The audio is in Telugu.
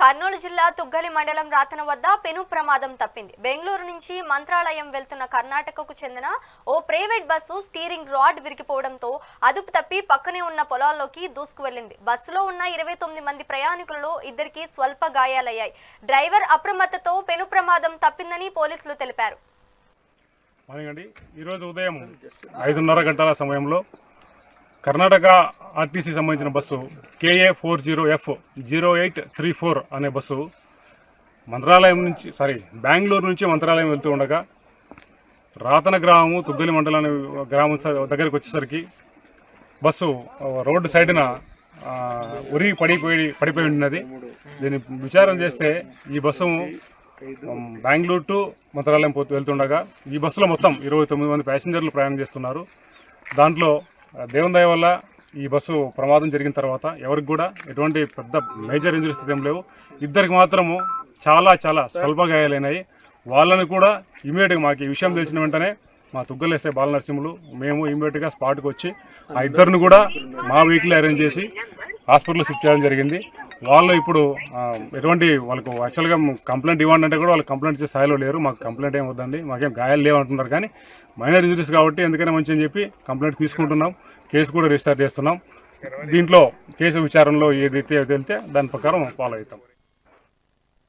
కర్నూలు జిల్లా తుగ్గలి మండలం రాతన వద్ద పెను ప్రమాదం తప్పింది. బెంగళూరు నుంచి మంత్రాలయం వెళ్తున్న కర్ణాటకకు చెందిన ఓ ప్రైవేట్ బస్సు స్టీరింగ్ రాడ్ విరిగిపోవడంతో అదుపు తప్పి పక్కనే ఉన్న పొలాల్లోకి దూసుకు వెళ్ళింది బస్సులో ఉన్న ఇరవై తొమ్మిది మంది ప్రయాణికులలో ఇద్దరికి స్వల్ప గాయాలయ్యాయి. డ్రైవర్ అప్రమత్తతో పెను ప్రమాదం తప్పిందని పోలీసులు తెలిపారు. ఈరోజు ఉదయం ఐదున్నర గంటల సమయంలో కర్ణాటక ఆర్టీసీ సంబంధించిన bus KA four zero F zero eight three four అనే బస్సు మంత్రాలయం నుంచి సారీ బెంగళూరు నుంచి మంత్రాలయం వెళ్తూ ఉండగా రాతన గ్రామము తుగ్గలి మండలం గ్రామం స- దగ్గరికి వచ్చేసరికి బస్సు రోడ్డు సైడ్న ఉరిగి పడిపోయి పడిపోయి ఉన్నది. దీన్ని విచారం చేస్తే ఈ బస్సు బెంగళూరు టు మంత్రాలయం పోతూ వెళ్తుండగా ఈ బస్సులో మొత్తం ఇరవై తొమ్మిది మంది ప్యాసింజర్లు ప్రయాణం చేస్తున్నారు. దాంట్లో ఆ, దేవుని దయ వల్ల ఈ బస్సు ప్రమాదం జరిగిన తర్వాత ఎవరికి కూడా ఎటువంటి పెద్ద మేజర్ ఇంజరీస్ ఏం లేవు. ఇద్దరికి మాత్రము చాలా చాలా స్వల్ప గాయాలైనాయి. వాళ్ళని కూడా ఇమీడియట్గా మాకు ఈ విషయం తెలిసిన వెంటనే మా తుగ్గలేసే బాల నరసింహులు మేము ఇమీడియట్గా స్పాట్కి వచ్చి ఆ ఇద్దరిని కూడా మా వెహికల్ అరేంజ్ చేసి హాస్పిటల్లో షిఫ్ట్ చేయడం జరిగింది. వాళ్ళు ఇప్పుడు ఎటువంటి వాళ్ళకు యాక్చువల్గా కంప్లైంట్ ఇవ్వండి అంటే కూడా వాళ్ళు కంప్లైంట్ ఇచ్చే స్థాయిలో లేరు. మాకు కంప్లైంట్ ఏం వద్దండి. మాకేం గాయాలు లేవు అంటున్నారు కానీ మైనర్ ఇంజరీస్ కాబట్టి ఎందుకైనా మంచి అని చెప్పి కంప్లైంట్ తీసుకుంటున్నాం. కేసు కూడా రిజిస్టర్ చేస్తున్నాం. దీంట్లో కేసు విచారణలో ఏదైతే వెళ్తే దాని ప్రకారం ఫాలో అవుతాం.